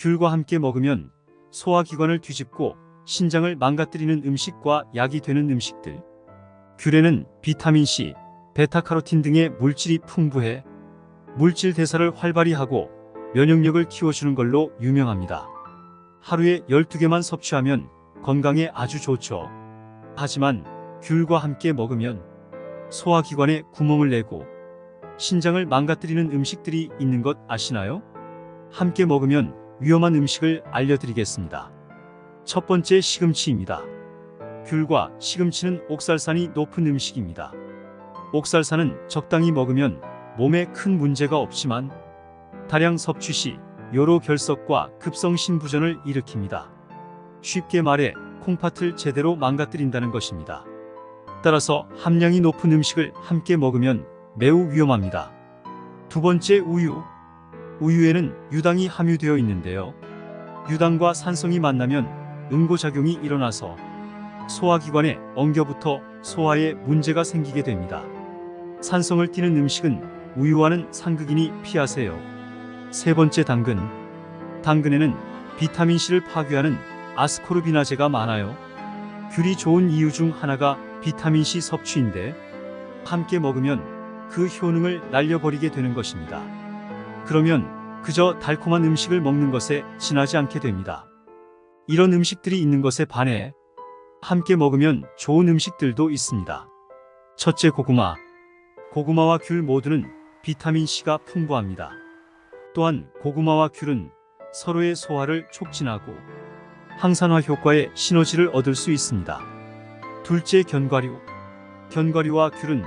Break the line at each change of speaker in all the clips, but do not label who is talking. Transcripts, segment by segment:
귤과 함께 먹으면 소화기관을 뒤집고 신장을 망가뜨리는 음식과 약이 되는 음식들. 귤에는 비타민C, 베타카로틴 등의 물질이 풍부해 물질 대사를 활발히 하고 면역력을 키워주는 걸로 유명합니다. 하루에 12개만 섭취하면 건강에 아주 좋죠. 하지만 귤과 함께 먹으면 소화기관에 구멍을 내고 신장을 망가뜨리는 음식들이 있는 것 아시나요? 함께 먹으면 위험한 음식을 알려드리겠습니다. 첫 번째 시금치입니다. 귤과 시금치는 옥살산이 높은 음식입니다. 옥살산은 적당히 먹으면 몸에 큰 문제가 없지만 다량 섭취 시 요로 결석과 급성 신부전을 일으킵니다. 쉽게 말해 콩팥을 제대로 망가뜨린다는 것입니다. 따라서 함량이 높은 음식을 함께 먹으면 매우 위험합니다. 두 번째 우유. 우유에는 유당이 함유되어 있는데요. 유당과 산성이 만나면 응고작용이 일어나서 소화기관에 엉겨붙어 소화에 문제가 생기게 됩니다. 산성을 띠는 음식은 우유와는 상극이니 피하세요. 세 번째 당근. 당근에는 비타민C를 파괴하는 아스코르비나제가 많아요. 귤이 좋은 이유 중 하나가 비타민C 섭취인데 함께 먹으면 그 효능을 날려버리게 되는 것입니다. 그러면 그저 달콤한 음식을 먹는 것에 지나지 않게 됩니다. 이런 음식들이 있는 것에 반해 함께 먹으면 좋은 음식들도 있습니다. 첫째 고구마. 고구마와 귤 모두는 비타민C가 풍부합니다. 또한 고구마와 귤은 서로의 소화를 촉진하고 항산화 효과의 시너지를 얻을 수 있습니다. 둘째 견과류. 견과류와 귤은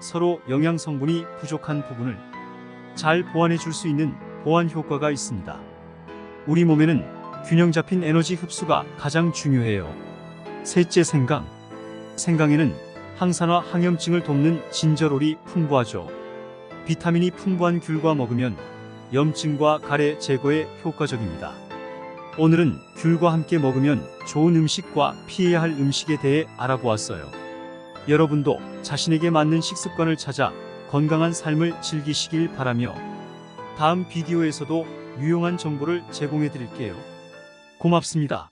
서로 영양 성분이 부족한 부분을 잘 보완해 줄 수 있는 보완 효과가 있습니다. 우리 몸에는 균형 잡힌 에너지 흡수가 가장 중요해요. 셋째 생강. 생강에는 항산화 항염증을 돕는 진저롤이 풍부하죠. 비타민이 풍부한 귤과 먹으면 염증과 가래 제거에 효과적입니다. 오늘은 귤과 함께 먹으면 좋은 음식과 피해야 할 음식에 대해 알아보았어요. 여러분도 자신에게 맞는 식습관을 찾아 건강한 삶을 즐기시길 바라며 다음 비디오에서도 유용한 정보를 제공해 드릴게요. 고맙습니다.